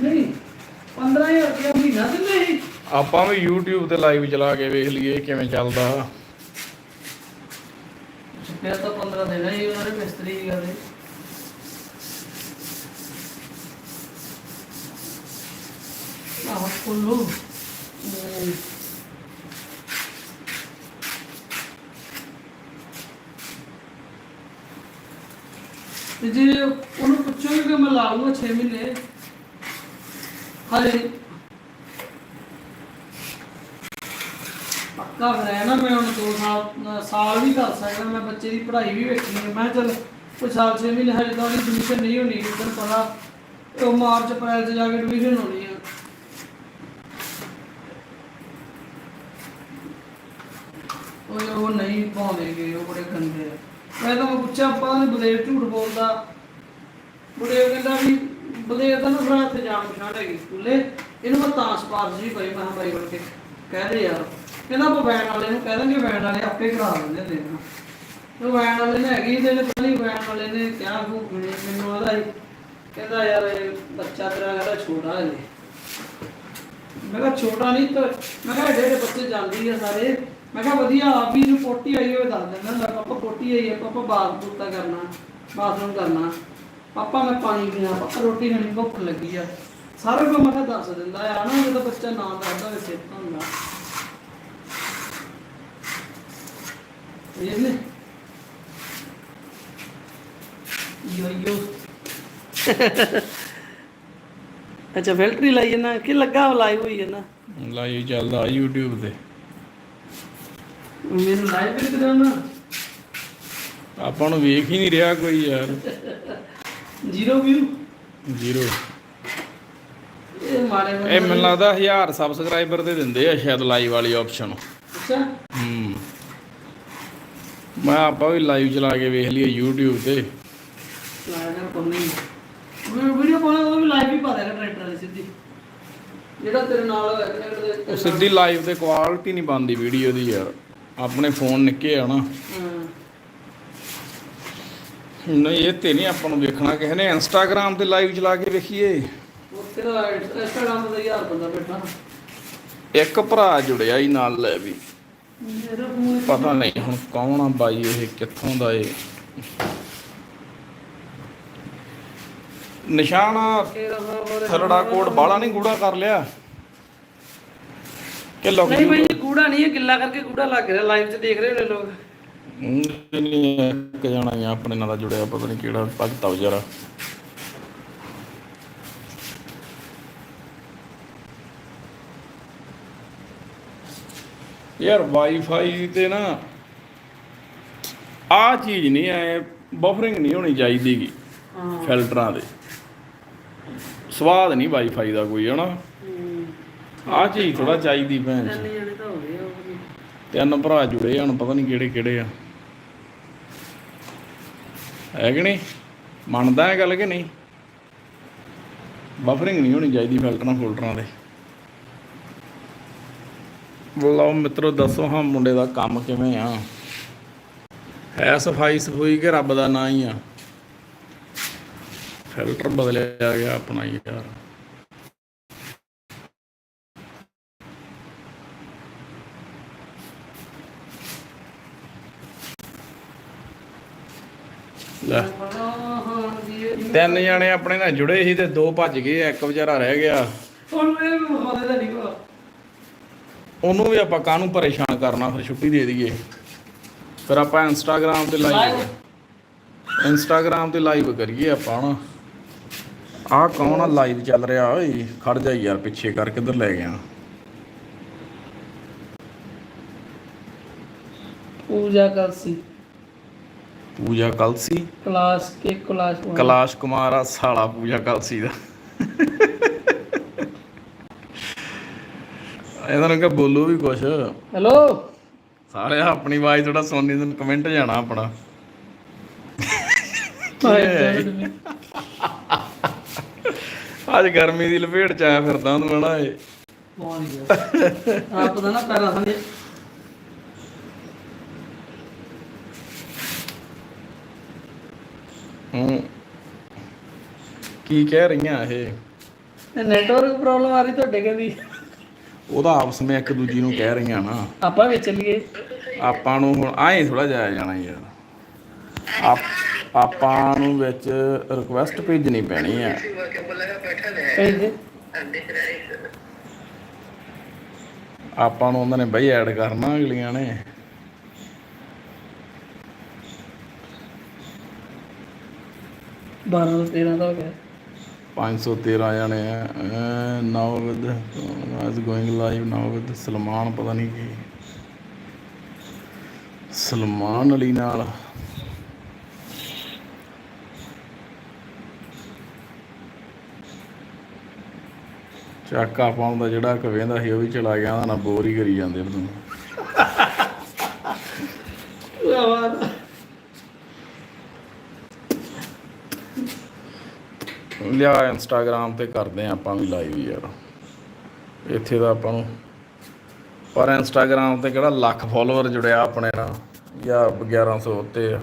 ਨਹੀਂ 15000 ਰੁਪਇਆ ਮਹੀਨਾ ਦਿੰਦੇ ਸੀ। ਆਪਾਂ ਵੀ YouTube ਤੇ ਲਾਈਵ ਚਲਾ ਕੇ ਵੇਖ ਲਈਏ ਕਿਵੇਂ ਚੱਲਦਾ। ਫਿਰ ਤਾਂ 15 ਦੇਣਾ ਹੀ ਉਹਨਾਂ ਨੇ ਮਿਸਤਰੀ ਦੀ ਗੱਲ। ਹੈ ਆਹ ਕੁੱਲੂ ਤੇ ਜੇ ਉਹਨੂੰ ਪੁੱਛੋਗੇ ਕਿ ਮੈਂ ਲਾ ਲੂੰਗਾ 6 ਮਹੀਨੇ, ਹਾਲੇ ਪੱਕਾ ਫਿਰ ਨਾ ਮੈਂ ਹੁਣ 2 ਸਾਲ ਸਾਲ ਵੀ ਕਰ ਸਕਦਾ, ਮੈਂ ਬੱਚੇ ਦੀ ਪੜ੍ਹਾਈ ਵੀ ਵੇਖਣੀ ਹੈ। ਮੈਂ ਕਿਹਾ ਕੋਈ ਸਾਲ 6 ਮਹੀਨੇ, ਹਜੇ ਤਾਂ ਉਹਦੀ ਐਡਮਿਸ਼ਨ ਨਹੀਂ ਹੋਣੀ ਕਿਤੇ ਪਤਾ ਉਹ ਮਾਰਚ, ਅਪ੍ਰੈਲ 'ਚ ਜਾ ਕੇ ਐਡਮਿਸ਼ਨ ਹੋਣੀ ਹੈ ਉਹ ਉਹ ਨਹੀਂ ਪਾਉਂਦੇਗੇ ਉਹ ਬੜੇ ਗੰਦੇ ਆ। ਮੈਂ ਤਾਂ ਪੁੱਛਿਆ, ਆਪਾਂ ਨੇ ਬਲੇਵ ਝੂਠ ਬੋਲਦਾ। ਬਲੇਵ ਕਹਿੰਦਾ ਵੀ ਬਲੇਵ ਤਾਂ ਨਾ ਭਰਾ ਤੇ ਜਾਣ ਪਛਾਣ ਹੈਗੀ ਸਕੂਲੇ। ਇਹਨੂੰ ਮੈਂ ਤਾਂ ਸਪਾਰਸ਼ ਵੀ ਪਈ ਮੈਂ ਬਾਈ ਬਣ ਕੇ। ਕਹਿ ਦੇ ਯਾਰ। ਕਹਿੰਦਾ ਆਪਾਂ ਵੈਨ ਵਾਲੇ ਨੂੰ ਕਹਿ ਦਾਂਗੇ ਵੈਨ ਵਾਲੇ ਆਪੇ ਕਰਾ ਦਿੰਦੇ ਹੁੰਦੇ ਨੇ ਉਹ ਵੈਨ ਵਾਲੇ ਨੇ ਹੈਗੀ ਤੇ ਪਹਿਲੀ ਵੈਨ ਵਾਲੇ ਨੇ ਕਿਹਾ ਕੋ ਮੈਨੂੰ ਆਦਾ ਕਹਿੰਦਾ ਯਾਰ ਇਹ ਬੱਚਾ ਤੇਰਾ ਕਹਿੰਦਾ ਛੋਟਾ ਹੈ ਮੈਂ ਕਿਹਾ ਛੋਟਾ ਨਹੀਂ ਤਾਂ, ਮੈਂ ਕਿਹਾ ਏਡੇ ਬੱਚੇ ਜਾਂਦੀ ਆ ਸਾਰੇ। ਮੈਂ ਕਿਹਾ ਵਧੀਆ, ਆਪ ਵੀ ਨੂੰ ਪੋਟੀ ਆਈ ਹੋਵੇ ਦੱਸ ਦਿੰਦਾ ਹੁੰਦਾ, ਪਾਪਾ ਪੋਟੀ ਆਈ ਹੈ ਪਾਪਾ ਬਾਥ ਬੂਤਾ ਕਰਨਾ, ਬਾਥਰੂਮ ਕਰਨਾ। ਪਾਪਾ ਮੈਂ ਪਾਣੀ ਪੀਣਾ, ਪਾਪਾ ਰੋਟੀ ਖਾਣੀ, ਭੁੱਖ ਲੱਗੀ ਆ। ਸਾਰਾ ਕੁਝ ਮੈਂ ਕਿਹਾ ਦੱਸ ਦਿੰਦਾ ਆ ਨਾ ਜਦੋਂ ਬੱਚਾ ਨਾਂ ਦੱਸਦਾ ਹੋਵੇ ਸਿੱਧ ਹੁੰਦਾ। ਇਹ ਨੇ ਯੋ ਯੋ ਅੱਛਾ ਫਿਲਟਰ ਹੀ ਲਾਈ ਜਨਾ ਕਿ ਲੱਗਾ ਲਾਈਵ ਹੋਈ ਹੈ ਨਾ ਲਾਈਵ ਚੱਲਦਾ YouTube ਤੇ। ਮੈਨੂੰ ਲਾਈਵ ਵੀ ਕਰਾਉਣਾ ਆਪਾਂ ਨੂੰ ਵੇਖ ਹੀ ਨਹੀਂ ਰਿਹਾ ਕੋਈ ਯਾਰ। Zero view? ਜ਼ੀਰੋ। ਇਹ ਮਾਰੇ ਇਹ ਮੈਨੂੰ ਲੱਗਦਾ 1000 ਸਬਸਕ੍ਰਾਈਬਰ ਦੇ ਦਿੰਦੇ ਆ ਸ਼ਾਇਦ ਲਾਈਵ ਵਾਲੀ ਆਪਸ਼ਨ ਅੱਛਾ। ਹੂੰ। ਮੈਂ ਆਪਾਂ ਵੀ ਲਾਈਵ ਚਲਾ ਕੇ ਵੇਖ ਲਈਏ YouTube ਤੇ। ਲਾਇਆ ਕਰ ਪੰਨੀ ਮੈਂ ਵੀਡੀਓ ਪਾਉਣਾ ਉਹ ਵੀ ਲਾਈਵ ਹੀ ਪਾ ਦੇਗਾ ਟਰੈਕਟਰ ਦੀ ਸਿੱਧੀ। ਜਿਹੜਾ ਤੇਰੇ ਨਾਲ ਹੋਇਆ ਟਰੈਕਟਰ ਦੇ ਉਹ ਸਿੱਧੀ ਲਾਈਵ ਤੇ ਕੁਆਲਿਟੀ ਨਹੀਂ ਬਣਦੀ ਵੀਡੀਓ ਦੀ ਯਾਰ। ਆਪਣੇ ਫੋਨ ਨਿੱਕੇ ਆ ਨਾ। ਹਾਂ। ਨਹੀਂ ਇਹ ਤੇ ਨਹੀਂ ਆਪਾਂ ਨੂੰ ਵੇਖਣਾ ਕਿਸੇ ਨੇ ਇੰਸਟਾਗ੍ਰam ਤੇ ਲਾਈਵ ਚਲਾ ਕੇ ਵੇਖੀਏ। ਉੱਥੇ ਦਾ ਇੰਸਟਾਗ੍ਰਾਮ ਦਾ ਯਾਰ ਬੰਦਾ ਬੈਠਾ। ਇੱਕ ਭਰਾ ਜੁੜਿਆ ਹੀ ਨਾਲ ਲੈ ਵੀ। ਮੇਰਾ ਪਤਾ ਨਹੀਂ ਹੁਣ ਕੌਣ ਆ ਬਾਈ ਇਹ ਕਿੱਥੋਂ ਦਾ ਏ? ਨਿਸ਼ਾਨ ਥਰੜਾ ਕੋਡ ਬਾਲਾ ਨਹੀਂ ਗੂੜਾ ਕਰ ਲਿਆ। ਕਿ ਲੋਕ ਨਹੀਂ ਭਾਈ ਕੂੜਾ ਨਹੀਂ ਹੈ ਗਿੱਲਾ ਕਰਕੇ ਕੂੜਾ ਲੱਗ ਰਿਹਾ ਲਾਈਵ 'ਚ ਦੇਖ ਰਹੇ ਨੇ ਲੋਕ। ਨਹੀਂ ਇੱਕ ਜਣਾ ਹੀ ਆਪਣੇ ਨਾਲ ਜੁੜਿਆ ਪਤਾ ਨਹੀਂ ਕਿਹੜਾ ਭਗਤਾ ਵਿਚਾਰਾ। ਯਾਰ ਵਾਈਫਾਈ ਤੇ ਨਾ ਆ ਚੀਜ਼ ਨਹੀਂ ਐ ਬਫਰਿੰਗ ਨਹੀਂ ਹੋਣੀ ਚਾਹੀਦੀ ਗੀ ਹਾਂ। ਫਿਲਟਰਾਂ ਦੇ ਸਵਾਦ ਨਹੀਂ ਵਾਈਫਾਈ ਦਾ ਕੋਈ ਹਨਾ। ਆ ਚੀਜ਼ ਥੋੜਾ ਚਾਹੀਦੀ ਭੈਣ। ਤਿੰਨ ਜਣੇ ਤਾਂ ਹੋ ਗਏ ਆ ਉਹ ਵੀ। ਤਿੰਨ ਭਰਾ ਜੁੜੇ ਹੁਣ ਪਤਾ ਨਹੀਂ ਕਿਹੜੇ ਕਿਹੜੇ ਆ। ਹੈ ਕਿ ਨਹੀਂ? ਮੰਨਦਾ ਹੈ ਗੱਲ ਕਿ ਨਹੀਂ? ਬਫਰਿੰਗ ਨਹੀਂ ਹੋਣੀ ਚਾਹੀਦੀ ਫਿਲਟਰਾਂ ਫੁਲਟਰਾਂ ਦੇ। ਲਓ ਮਿੱਤਰੋ ਦੱਸੋ ਹਾਂ ਮੁੰਡੇ ਦਾ ਕੰਮ ਕਿਵੇਂ ਆ? ਹੈ ਸਫ਼ਾਈ ਸਫੂਈ ਕਿ ਰੱਬ ਦਾ ਨਾਂ ਹੀ ਆ? ਫਿਲਟਰ ਬਦਲਿਆ ਗਿਆ ਆਪਣਾ ਯਾਰ। ਲੈ। ਤਿੰਨ ਜਣੇ ਆਪਣੇ ਨਾਲ ਜੁੜੇ ਸੀ ਤੇ ਦੋ ਭੱਜ ਗਏ ਇੱਕ ਵਿਚਾਰਾ ਰਹਿ ਗਿਆ। ਹੁਣ ਮਹਾਦੇ ਦਾ ਉਹਨੂੰ ਵੀ ਆਪਾਂ ਕਾਹਨੂੰ ਪਰੇਸ਼ਾਨ ਕਰਨਾ ਫਿਰ ਛੁੱਟੀ ਦੇ ਦਈਏ। ਫਿਰ ਆਪਾਂ ਇੰਸਟਾਗ੍ਰam ਤੇ ਲਾਈਵ ਇੰਸਟਾਗ੍ਰam ਤੇ ਲਾਈਵ ਕਰੀਏ ਆਪਾਂ ਹੁਣ ਆਹ ਕੌਣ ਆ? ਲਾਈਵ ਚੱਲ ਰਿਹਾ ਓਏ। ਖੜ ਜਾ ਯਾਰ ਪਿੱਛੇ ਕਰ ਕਿੱਧਰ ਲੈ ਗਿਆ? ਪੂਜਾ ਕਰ ਸੀ ਪੂਜਾ ਕਲਸੀ? ਕਲਾਸ ਕੇ ਕਲਾਸ। ਕਲਾਸ਼ ਕੁਮਾਰ ਆ ਸਾਲਾ ਪੂਜਾ ਕਲਸੀ ਦਾ। ਇਹਨਾਂ ਨੂੰ ਕਹ ਬੋਲੋ ਵੀ ਕੁਛ। ਹੈਲੋ? ਸਾਰੇ ਆਪਣੀ ਆਵਾਜ਼ ਥੋੜਾ ਸੁਣਨੀ ਤੈਨੂੰ ਕਮੈਂਟ ਜਾਣਾ ਆਪਣਾ। ਅੱਜ ਗਰਮੀ ਦੀ ਲਪੇਟ ਚ ਆਇਆ ਫਿਰਦਾ ਤੂੰ ਨਾ ਏ ਕੀ ਕਹਿ ਰਹੀਆਂ ਇਹ? ਨੈਟਵਰਕ ਪ੍ਰੋਬਲਮ ਆ ਰਹੀ ਤੁਹਾਡੇ ਕਹਿੰਦੀ। ਉਹਦਾ ਆਪਸ ਵਿੱਚ ਇੱਕ ਦੂਜੀ ਨੂੰ ਕਹਿ ਰਹੀਆਂ ਨਾ। ਆਪਾਂ ਵੀ ਚੱਲੀਏ। ਆਪਾਂ ਨੂੰ ਹੁਣ ਆਏ ਥੋੜਾ ਜਾਇਆ ਜਾਣਾ ਯਾਰ। ਆਪ ਆਪਾਂ ਨੂੰ ਵਿੱਚ ਰਿਕੁਐਸਟ ਭੇਜਣੀ ਪੈਣੀ ਆ। ਭੇਜ ਆਪਾਂ ਨੂੰ ਉਹਨਾਂ ਨੇ ਬਈ ਐਡ ਕਰਨਾ ਅਗਲੀਆਂ ਨੇ। ਬਾਰਾਂ ਤੋਂ 13 ਦਾ ਹੋ ਗਿਆ। 513 ਜਾਣੇ ਆ। Now with is going live now with Salman ਪਤਾ ਨਹੀਂ ਕੀ। ਸਲਮਾਨ ਅਲੀ ਨਾਲ। ਚੱਕ ਆਪਾਂ ਨੂੰ ਜਿਹੜਾ ਕਵੇਂਦਾ ਸੀ, ਉਹ ਵੀ ਚਲਾ ਗਿਆ ਨਾ ਬੋਰ ਹੀ ਕਰੀ ਜਾਂਦੇ ਉਹਨੂੰ ਲਿਆ ਇੰਸਟਾਗ੍ਰਾਮ ਤੇ ਕਰਦੇ ਆ ਆਪਾਂ ਵੀ ਲਾਈਵ ਯਾਰ। ਇੱਥੇ ਦਾ ਆਪਾਂ ਨੂੰ ਪਰ ਇੰਸਟਾਗ੍ਰਾਮ ਤੇ ਕਿਹੜਾ ਲੱਖ ਫਾਲੋਅਰ ਜੁੜਿਆ ਆਪਣੇ ਨਾਲ, ਜਾਂ 1100 ਉੱਤੇ